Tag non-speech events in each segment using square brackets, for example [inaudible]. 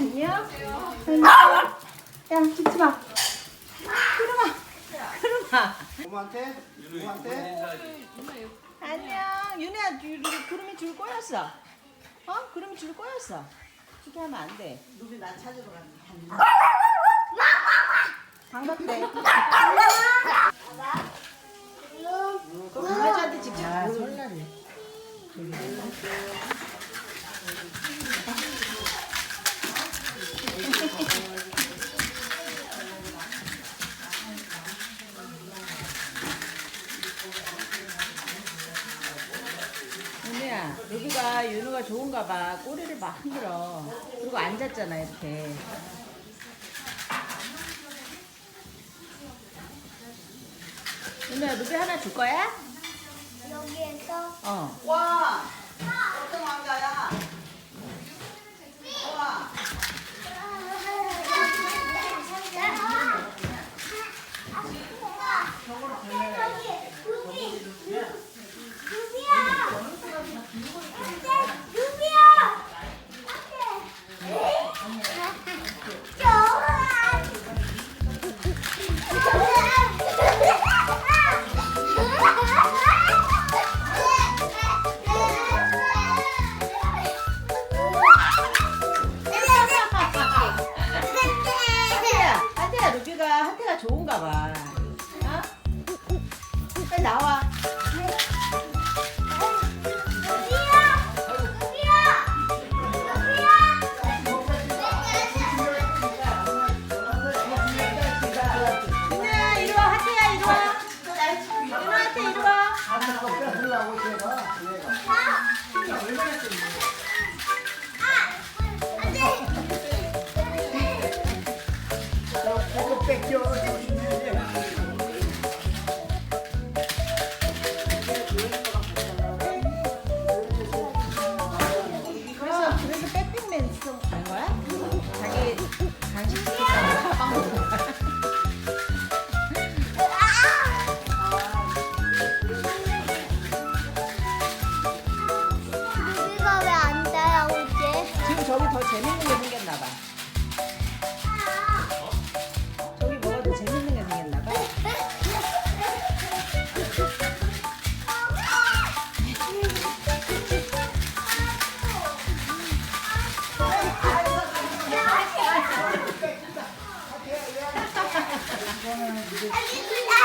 야, 찍지 마. 그러마. 그러마. 부모한테? 부모한테? 안녕. 윤혜야, 구름이 줄 꼬였어. 어? 구름이 줄 꼬였어. 그렇게 하면 안 돼. 누구 나 찾으러 갔는데. 반갑대. 그 강아지한테 직접. 아, 설날이. 여기가 윤우가 좋은가 봐. 꼬리를 막 흔들어. 그리고 앉았잖아, 이렇게. 윤우야, 루비 하나 줄 거야? 여기에서 어. 와! 좋은가 봐. 어? 빨리 나와. 재밌는 게 생겼나 봐. 저기 뭐가 더 재밌는 게 생겼나 봐. 왜 [laughs] [laughs] [laughs]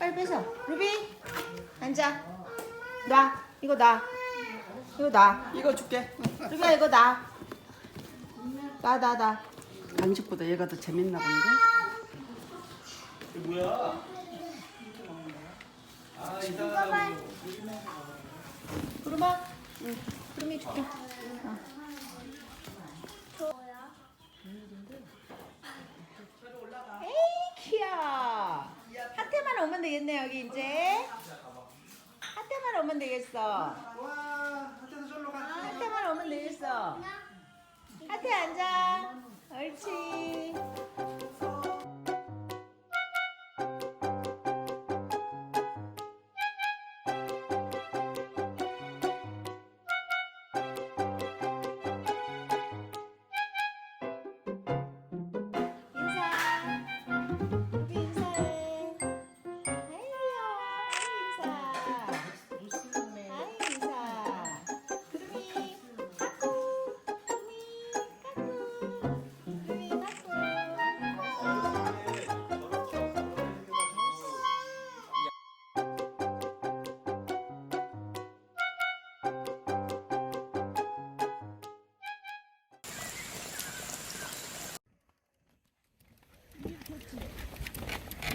빨리 뺏어. 루비 앉아. 놔. 이거 놔. 이거 놔. 이거 줄게. 루비야 이거 놔. 놔, 놔, 놔. 간식보다 얘가 더 재밌나 본데? 구름아. 응. 구름이 줄게. 어. 에이 귀여워. 하트만 오면 되겠네 여기 이제. 하트만 오면 되겠어. 와 하트도 절로 가 하트만 오면 되겠어. 하트 앉아. 옳지.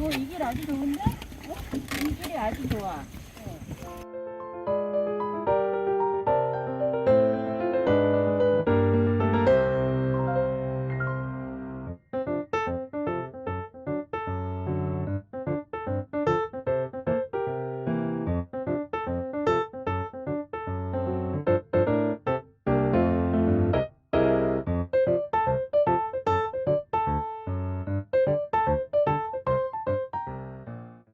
어, 이 길 아주 좋은데? 어? 이 길이 아주 좋아.